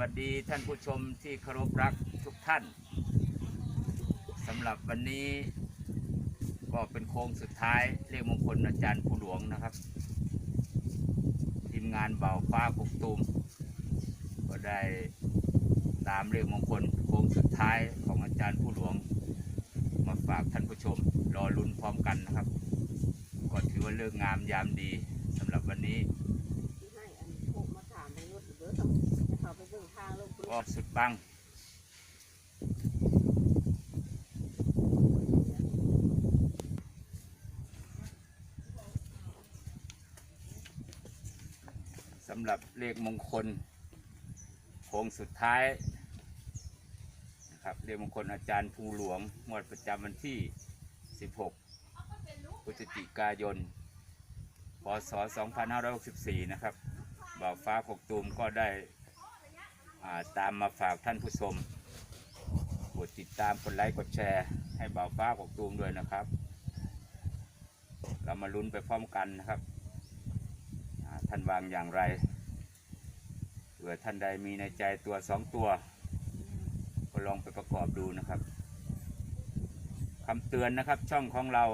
วัสดีท่านผู้ชมที่เคารพรักทุกท่านสำหรับวันนี้ก็เป็นโค้งสุดท้ายเลขมงคลอาจารย์ผู้หลวงนะครับ ทีมงานเบาฟ้าปุกตูมก็ได้ตามเลขมงคลโค้งสุดท้ายของอาจารย์ผู้หลวง มาฝากท่านผู้ชม รอลุ้นพร้อมกันนะครับ ก็ถือว่าเลิกงามยามดีสำหรับวันนี้างลงคุณก็สุดปังสำหรับเลขมงคลโค้งสุดท้ายนะครับเลขมงคลอาจารย์ภูหลวงงวดประจำวันที่ 16พฤศจิกายนพศ2564 นะครับบ่าวฟ้ากกตูมก็ได้ ตามมาฝากท่านผู้ชมกดติดตามกดไลค์กดแชร์ ให้บ่าวฟ้ากกตูมด้วยนะครับ เรามาลุ้นไปพร้อมกันนะครับท่านวางอย่างไรเผื่อท่านใดมีในใจตัวสองตัว ก็ลองไปประกอบดูนะครับคำเตือนนะครับช่องของเรา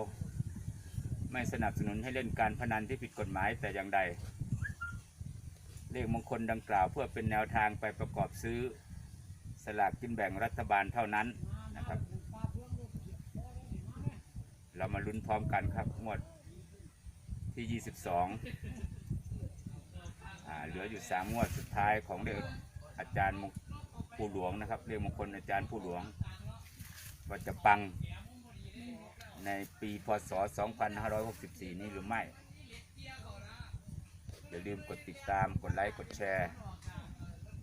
ไม่สนับสนุนให้เล่นการพนันที่ผิดกฎหมายแต่อย่างใด เลขมงคลดังกล่าว เพื่อเป็นแนวทางไปประกอบซื้อ สลากกินแบ่งรัฐบาลเท่านั้นนะครับ เรามาลุ้นพร้อมกันครับงวดที่ 22อ่าเหลืออยู่3งวดสุดท้ายของเด็กอาจารย์ผู้หลวงนะครับเรียกมงคลอาจารย์ผู้หลวงว่าจะปังในปีพศ 2564 นี้หรือไม่ อย่าลืมกดติดตามกดไลค์กดแชร์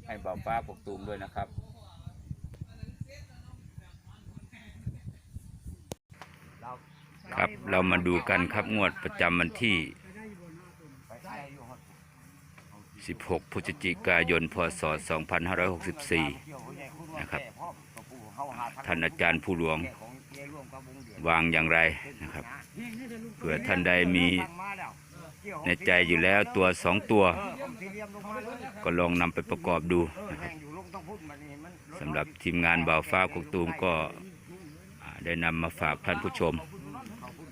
ให้เบาวฟ้าปกตูมด้วยนะครับ ครับเรามาดูกันครับงวดประจำวันที่ 16 พฤศจิกายน พศ 2564 นะครับ ท่านอาจารย์ผู้หลวงวางอย่างไรนะครับ เผื่อท่านใดมี ในใจอยู่แล้วตัวสองตัว ก็ลองนำไปประกอบดูนะครับสำหรับทีมงานบ่าวฟ้ากกตูมก็ได้นำมาฝากท่านผู้ชม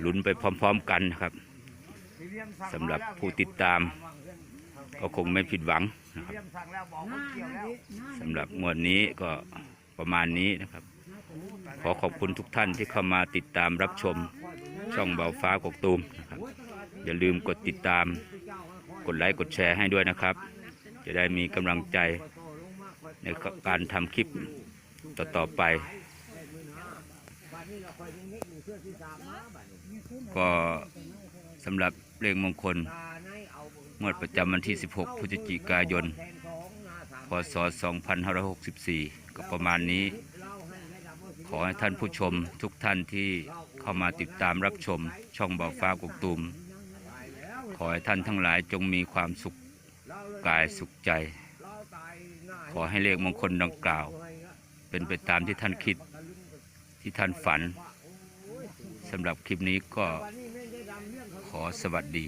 ลุ้นไปพร้อมๆกันนะครับสำหรับผู้ติดตาม ก็คงไม่ผิดหวังนะครับสำหรับงวดนี้ก็ประมาณนี้นะครับ ขอขอบคุณทุกท่านที่เข้ามาติดตามรับชมช่องเบาฟ้ากกตูมนะครับ อย่าลืมกดติดตาม กดไลค์กดแชร์ให้ด้วยนะครับ จะได้มีกำลังใจในการทำคลิปต่อๆไป ก็สำหรับเลขมงคลงวดประจำวันที่ 16 พฤศจิกายน พศ 2564 ก็ประมาณนี้ ขอให้ท่านผู้ชมทุกท่านที่เข้ามาติดตามรับชมช่องเบาฟ้ากกตูม อให้ท่านทั้งหลายจงมีความสุขกายสุขใจ ขอให้เลขมงคลดังกล่าว เป็นไปตามที่ท่านคิดที่ท่านฝันสำหรับคลิปนี้ก็ขอสวัสดี